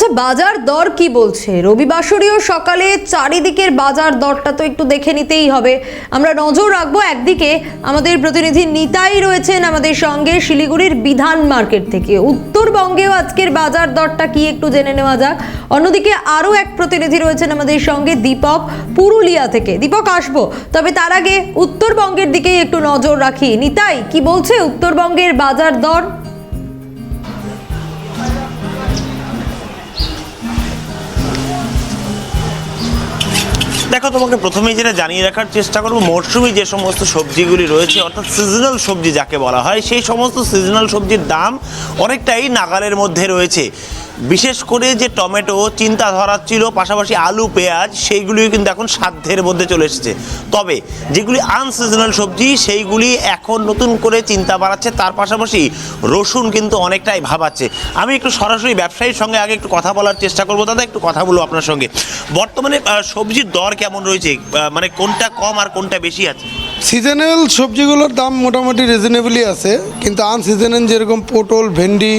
আচ্ছা বাজার দর কি বলছে? রবিবাসরীয় সকালে চারিদিকের বাজার দরটা তো একটু দেখে নিতেই হবে। আমরা নজর রাখব একদিকে আমাদের প্রতিনিধি নিতাই রয়েছেন আমাদের সঙ্গে শিলিগুড়ির বিধান মার্কেট থেকে। উত্তরবঙ্গেও আজকের বাজার দরটা কি একটু জেনে নেওয়া যাক। অন্যদিকে আরও এক প্রতিনিধি রয়েছেন আমাদের সঙ্গে দীপক পুরুলিয়া থেকে। দীপক, আসব। তবে তার আগে উত্তরবঙ্গের দিকেই একটু নজর রাখি। নিতাই, কি বলছে উত্তরবঙ্গের বাজার দর? দেখো, তোমাকে প্রথমেই যেটা জানিয়ে রাখার চেষ্টা করব, মরশুমি যে সমস্ত সবজিগুলি রয়েছে, অর্থাৎ সিজনাল সবজি যাকে বলা হয়, সেই সমস্ত সিজনাল সবজির দাম অনেকটাই নাগালের মধ্যে রয়েছে। বিশেষ করে যে টমেটো চিন্তা ছিল, পাশাপাশি আলু, পেঁয়াজ, সেইগুলিও কিন্তু এখন সাধ্যের মধ্যে চলে এসেছে। তবে যেগুলি আনসিজনাল সবজি, সেইগুলি এখন নতুন করে চিন্তা বাড়াচ্ছে, তার পাশাপাশি রসুন কিন্তু অনেকটাই ভাবাচ্ছে। আমি একটু সরাসরি ব্যবসায়ীর সঙ্গে আগে একটু কথা বলার চেষ্টা করব। দাদা, একটু কথা বলব আপনার সঙ্গে। বর্তমানে সবজির দর কেমন রয়েছে? মানে কোনটা কম আর কোনটা বেশি আছে? সিজনাল সবজিগুলোর দাম মোটামুটি রিজনেবলই আছে, কিন্তু আনসিজনাল যেরকম পটল, ভেন্ডি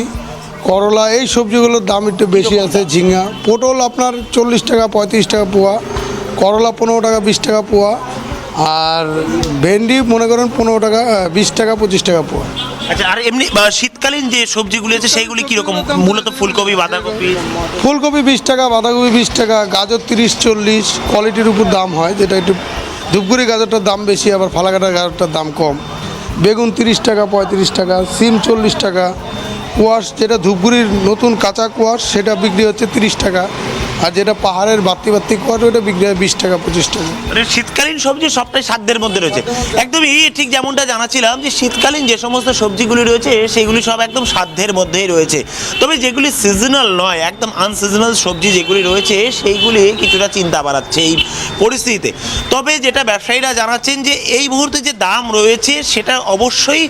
করলা এই সবজিগুলোর দাম একটু বেশি আছে ঝিঙ্গা পটল আপনার চল্লিশ টাকা পঁয়ত্রিশ টাকা পোয়া। করলা পনেরো টাকা বিশ টাকা পোয়া। আর ভেন্ডি মনে করেন পনেরো টাকা বিশ টাকা পঁচিশ টাকা পোয়া। আচ্ছা আর এমনি শীতকালীন যে সবজিগুলি আছে সেইগুলি কীরকম? মূলত ফুলকপি বাঁধাকপি? ফুলকপি বিশ টাকা বাঁধাকপি বিশ টাকা গাজর তিরিশ চল্লিশ। কোয়ালিটির উপর দাম হয় যেটা একটু ধূপগুড়ি গাজরটার দাম বেশি আবার ফালাকাটা গাজরটার দাম কম। বেগুন তিরিশ টাকা পঁয়ত্রিশ টাকা সিম চল্লিশ টাকা কোয়াশ যেটা ধূপগুড়ির নতুন কাঁচা কোয়াশ সেটা বিক্রি হচ্ছে তিরিশ টাকা। আর যেটা পাহাড়ের বাত্তি বাত্তি কোয়াশ ওটা বিক্রি হয় বিশ টাকা, পঁচিশ টাকা। মানে শীতকালীন সবজি সবটাই সাধ্যের মধ্যে রয়েছে। একদমই ঠিক যেমনটা জানাচ্ছিলাম যে শীতকালীন যে সমস্ত সবজিগুলি রয়েছে, সেগুলি সব একদম সাধ্যের মধ্যেই রয়েছে। তবে যেগুলি সিজনাল নয়, একদম আনসিজনাল সবজি যেগুলি রয়েছে, সেইগুলি কিছুটা চিন্তা বাড়াচ্ছে এই পরিস্থিতিতে। তবে যেটা ব্যবসায়ীরা জানাচ্ছেন যে এই মুহূর্তে যে দাম রয়েছে, সেটা অবশ্যই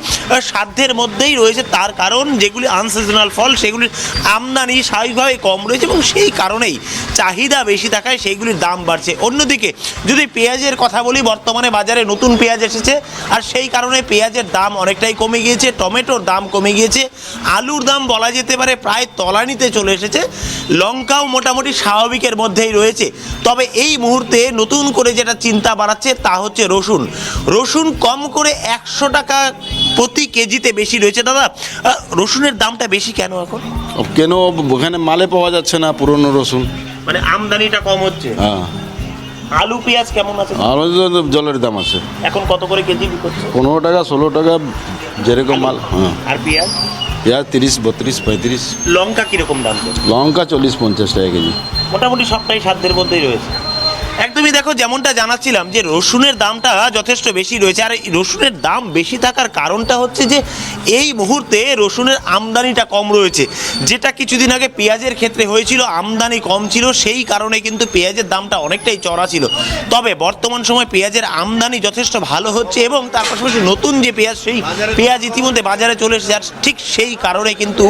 সাধ্যের মধ্যেই রয়েছে। তার কারণ যেগুলি আনসিজনাল ফল, সেগুলির আমদানি স্বাভাবিকভাবে কম রয়েছে এবং সেই কারণেই চাহিদা বেশি থাকায় সেইগুলির দাম বাড়ছে। অন্যদিকে, যদি পেঁয়াজের কথা বলি, বর্তমানে বাজারে নতুন পেঁয়াজ এসেছে, আর সেই কারণে পেঁয়াজের দাম অনেকটাই কমে গিয়েছে, টমেটোর দাম কমে গিয়েছে, আলুর দাম বলা যেতে পারে প্রায় তলানিতে চলে এসেছে, লঙ্কাও মোটামুটি স্বাভাবিকের মধ্যেই রয়েছে। তবে এই মুহূর্তে নতুন করে যেটা চিন্তা বাড়াচ্ছে, তা হচ্ছে রসুন। রসুন কম করে একশো টাকা প্রতি কেজিতে বেশি রয়েছে। দাদা রসুনের দামটা বেশি কেন এখন? কেন ওখানে মালে পাওয়া যাচ্ছে না, পুরনো রসুন। মানে আমদানিটা কম হচ্ছে। হ্যাঁ। আলু পেঁয়াজ কেমন আছে? আলু জলের দাম আছে। এখন কত করে কেজি বিক্রি পনেরো টাকা ষোলো টাকা যেরকম মাল হ্যাঁ। আর পেঁয়াজ? পেঁয়াজ তিরিশ বত্রিশ পঁয়ত্রিশ। লঙ্কা কীরকম দাম? লঙ্কা চল্লিশ পঞ্চাশ টাকা কেজি। মোটামুটি সবটাই সাধ্যের মধ্যেই রয়েছে। একদমই দেখো যেমনটা জানাচ্ছিলাম যে রসুনের দামটা যথেষ্ট বেশি রয়েছে। আর রসুনের দাম বেশি থাকার কারণটা হচ্ছে যে এই মুহূর্তে রসুনের আমদানিটা কম রয়েছে। যেটা কিছুদিন আগে পেঁয়াজের ক্ষেত্রে হয়েছিল, আমদানি কম ছিল, সেই কারণে কিন্তু পেঁয়াজের দামটা অনেকটাই চড়া ছিল। তবে বর্তমান সময় পেঁয়াজের আমদানি যথেষ্ট ভালো হচ্ছে এবং তার পাশাপাশি নতুন যে পেঁয়াজ, সেই পেঁয়াজ ইতিমধ্যে বাজারে চলে এসেছে। আর ঠিক সেই কারণে কিন্তু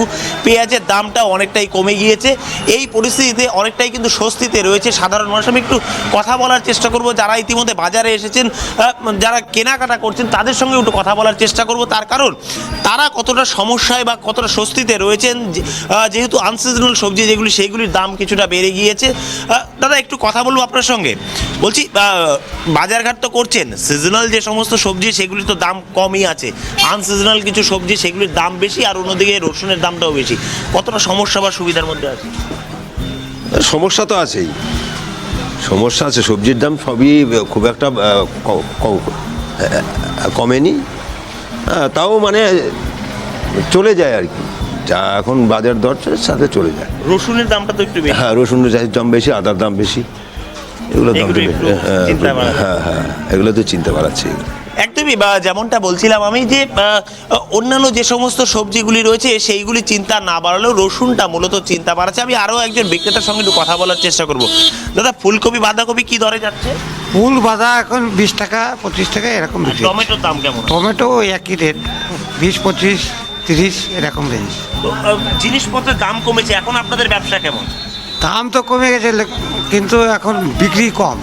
পেঁয়াজের দামটা অনেকটাই কমে গিয়েছে। এই পরিস্থিতিতে অনেকটাই কিন্তু স্বস্তিতে রয়েছে সাধারণ মানুষ। আমি একটু কথা বলার চেষ্টা করব, যারা ইতিমধ্যে বাজারে এসেছেন যারা কেনাকাটা করছেন, তাদের সঙ্গে একটু কথা বলার চেষ্টা করব। তার কারণ, তারা কতটা সমস্যায় বা কতটা স্বস্তিতে রয়েছেন যেহেতু আনসিজনাল সবজি যেগুলি, সেইগুলির দাম কিছুটা বেড়ে গিয়েছে। দাদা, একটু কথা বলব আপনার সঙ্গে। বলছি বাজারঘাট তো করছেন সিজনাল যে সমস্ত সবজি, সেগুলির তো দাম কমই আছে। আনসিজনাল কিছু সবজি, সেগুলির দাম বেশি, আর অন্যদিকে রসুনের দামটাও বেশি। কতটা সমস্যা বা সুবিধার মধ্যে আছে? সমস্যা তো আছেই। সমস্যা আছে সবজির দাম সবই খুব একটা কমেনি। হ্যাঁ, তাও মানে চলে যায় আর কি। যা এখন বাজার দর সাথে চলে যায়। রসুনের দামটা তো একটু বেশি। হ্যাঁ রসুনের দাম বেশি আদার দাম বেশি এগুলো দাম এগুলো। একটু হ্যাঁ, হ্যাঁ হ্যাঁ এগুলো তো চিন্তা বাড়াচ্ছে একদমই বা যেমনটা বলছিলাম আমি যে অন্যান্য যে সমস্ত সবজিগুলি রয়েছে সেইগুলি চিন্তা না বাড়ালেও রসুনটা মূলত চিন্তা বাড়াচ্ছে। আমি আরও একজন বিক্রেতার সঙ্গে একটু কথা বলার চেষ্টা করব। দাদা ফুলকপি বাঁধাকপি কি দরে যাচ্ছে? ফুল বাঁধা এখন বিশ টাকা পঁচিশ টাকা এরকম টমেটোর দাম কেমন? টমেটো একই রেট বিশ পঁচিশ তিরিশ এরকম রেঞ্জ জিনিসপত্রের দাম কমেছে এখন আপনাদের ব্যবসা কেমন? দাম তো কমে গেছে কিন্তু এখন বিক্রি কম।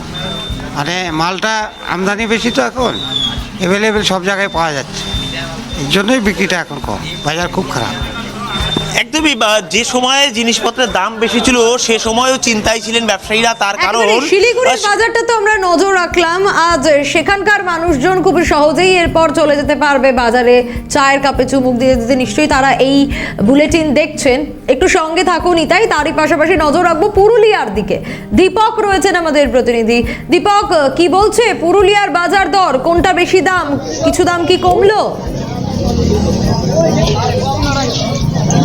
মানে মালটা আমদানি বেশি তো এখন। অ্যাভেলেবেল সব জায়গায় পাওয়া যাচ্ছে। এই জন্যই বিক্রিটা এখন কম। বাজার খুব খারাপ। একদমই বা যে সময়ে জিনিসপত্রের দাম বেশি ছিল সে সময়ও চিন্তায় ছিলেন ব্যবসায়ীরা তার কারণ শিলিগুড়ির বাজারটা তো আমরা নজর রাখলাম। আজ সেখানকার মানুষজন খুব সহজেই এরপর চলে যেতে পারবে বাজারে। চায়ের কাপে চুমুক দিয়ে দিতে নিশ্চয়ই তারা এই বুলেটিন দেখছেন। একটু সঙ্গে থাকুন তাই তারই পাশাপাশি নজর রাখব পুরুলিয়ার দিকে। দীপক রয়েছেন আমাদের প্রতিনিধি। দীপক কি বলছে? পুরুলিয়ার বাজার দর কোনটা বেশি দাম? কিছু দাম কি কমলো?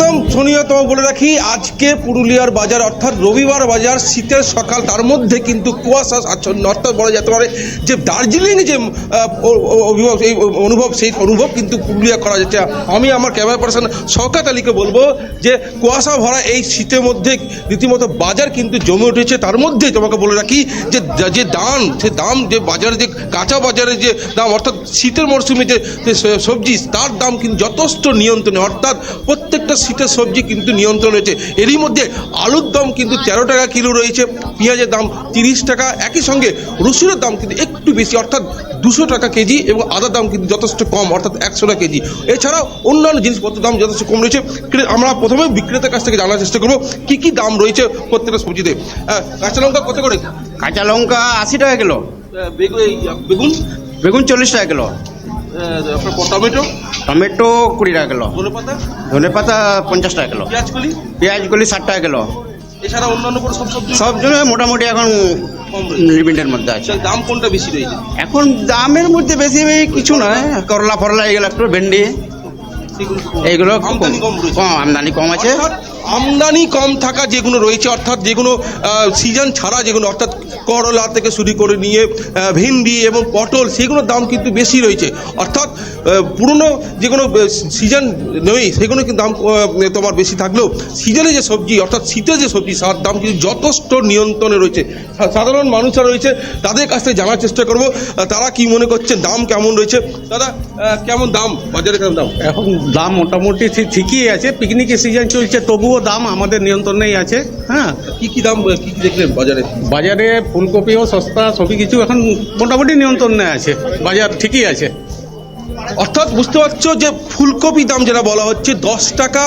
একদম শনিয়া তোমাকে বলে রাখি, আজকে পুরুলিয়ার বাজার, অর্থাৎ রবিবার বাজার, শীতের সকাল, তার মধ্যে কিন্তু কুয়াশা আচ্ছন্ন, অর্থাৎ বলা যেতে পারে যে দার্জিলিং যে ও- এই অনুভব, সেই অনুভব কিন্তু পুরুলিয়া করা যাচ্ছে। আমি আমার ক্যামেরা পার্সন শওকাত আলীকে বলব যে, কুয়াশা ভরা এই শীতের মধ্যে রীতিমতো বাজার কিন্তু জমে উঠেছে। তার মধ্যে তোমাকে বলে রাখি যে যে দাম, সে দাম যে বাজারে যে কাঁচা বাজারে যে দাম, অর্থাৎ শীতের মরশুমে যে সবজি, তার দাম কিন্তু যথেষ্ট নিয়ন্ত্রণে, অর্থাৎ প্রত্যেকটা শীতের সবজি কিন্তু নিয়ন্ত্রণ রয়েছে। এরই মধ্যে আলুর দাম কিন্তু তেরো টাকা কিলো রয়েছে পেঁয়াজের দাম তিরিশ টাকা। একই সঙ্গে রসুনের দাম কিন্তু একটু বেশি অর্থাৎ দুশো টাকা কেজি এবং আদার দাম কিন্তু যথেষ্ট কম অর্থাৎ একশো টাকা কেজি। এছাড়াও অন্যান্য জিনিসপত্রের দাম যথেষ্ট কম রয়েছে। আমরা প্রথমে বিক্রেতার কাছ থেকে জানার চেষ্টা করব কি কি দাম রয়েছে প্রত্যেকটা সবজিতে। কাঁচা লঙ্কা কত করে? কাঁচা লঙ্কা আশি টাকা কিলো। বেগুন? বেগুন চল্লিশ টাকা কিলো। টমেটো? টমেটো কুড়ি টাকা কিলো। ধনে পাতা? পঞ্চাশ টাকা কিলো। পেঁয়াজকলি পেঁয়াজগুলি ষাট টাকা কিলো। এছাড়া অন্যান্য কোনো সব সবজি? সব জন্য মোটামুটি এখন লিমিটের মধ্যে আছে। দাম কোনটা বেশি রয়েছে? এখন দামের মধ্যে বেশি কিছু নয়। করলা ফরলা এগুলো একটু ভেন্ডি। এইগুলো কম আমদানি কম আছে। আমদানি কম থাকা যেগুলো রয়েছে, অর্থাৎ যেগুলো সিজন ছাড়া যেগুলো, অর্থাৎ করলা থেকে শুরু করে নিয়ে ভেন্ডি এবং পটল, সেগুলোর দাম কিন্তু বেশি রয়েছে। অর্থাৎ পুরনো যেগুলো সিজন নেই, সেগুলো কিন্তু দাম তোমার বেশি থাকলেও সিজনে যে সবজি, অর্থাৎ শীতে যে সবজি তার দাম কিন্তু যথেষ্ট নিয়ন্ত্রণে রয়েছে। সাধারণ মানুষরা রয়েছে, তাদের কাছ থেকে জানার চেষ্টা করব তারা কি মনে করছেন দাম কেমন রয়েছে? দাদা কেমন দাম? বাজারে কেমন দাম? এখন দাম মোটামুটি ঠিক- ঠিকই আছে পিকনিকের সিজন চলছে তবুও দাম আমাদের নিয়ন্ত্রণেই আছে। হ্যাঁ কি কি দাম কী কি দেখলেন বাজারে? বাজারে ফুলকপিও সস্তা সবই কিছু এখন মোটামুটি নিয়ন্ত্রণে আছে বাজার ঠিকই আছে। অর্থাৎ বুঝতে পারছ যে ফুলকপি দাম যেটা বলা হচ্ছে দশ টাকা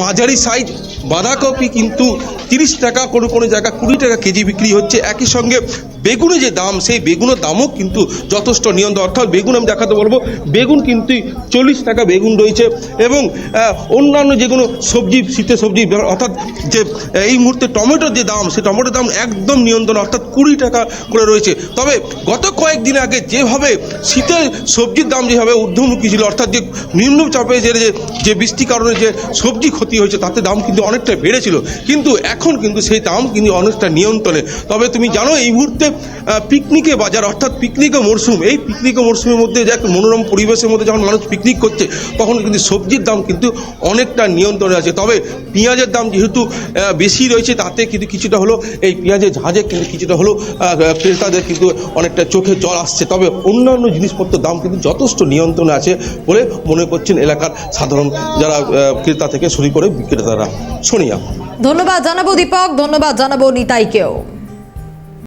মাঝারি সাইজ বাঁধাকপি কিন্তু তিরিশ টাকা, কোনো কোনো জায়গা কুড়ি টাকা কেজি বিক্রি হচ্ছে। একই সঙ্গে বেগুনের যে দাম, সেই বেগুনের দামও কিন্তু যথেষ্ট নিয়ন্ত্রণ। অর্থাৎ বেগুন আমি দেখাতে বলব, বেগুন কিন্তু চল্লিশ টাকা বেগুন রয়েছে এবং অন্যান্য যে কোনো সবজি, শীতের সবজি, অর্থাৎ যে, এই মুহূর্তে টমেটোর যে দাম, সেই টমেটোর দাম একদম নিয়ন্ত্রণ, অর্থাৎ কুড়ি টাকা করে রয়েছে। তবে গত কয়েকদিন আগে যেভাবে শীতের সবজির দাম যেভাবে ঊর্ধ্বমুখী ছিল, অর্থাৎ যে নিম্নচাপে যে যে- যে বৃষ্টির কারণে যে সবজি ক্ষতি হয়েছে, তাতে দাম কিন্তু অনেকটা বেড়েছিল। কিন্তু এখন কিন্তু সেই দাম কিন্তু অনেকটা নিয়ন্ত্রণে। তবে তুমি জানো, এই মুহূর্তে পিকনিকে বাজার অর্থাৎ পিকনিকের মরশুম এই পিকনিকের মরশুমের মধ্যে যে মনোরম পরিবেশের মধ্যে যখন মানুষ পিকনিক করছে, তখন কিন্তু সবজির দাম কিন্তু অনেকটা নিয়ন্ত্রণে আছে। তবে পেঁয়াজের দাম যেহেতু বেশি রয়েছে, তাতে কিন্তু কিছুটা হলো এই পেঁয়াজের ঝাঁজে কিন্তু কিছুটা হলো ক্রেতাদের কিন্তু অনেকটা চোখে জল আসছে। তবে অন্যান্য জিনিসপত্রের দাম কিন্তু যথেষ্ট নিয়ন্ত্রণে আছে বলে মনে করছেন এলাকার সাধারণ যারা ক্রেতা থেকে শুরু করে বিক্রেতারা। সোনিয়া। ধন্যবাদ জানাব দীপক ধন্যবাদ জানাব নিতাইকেও।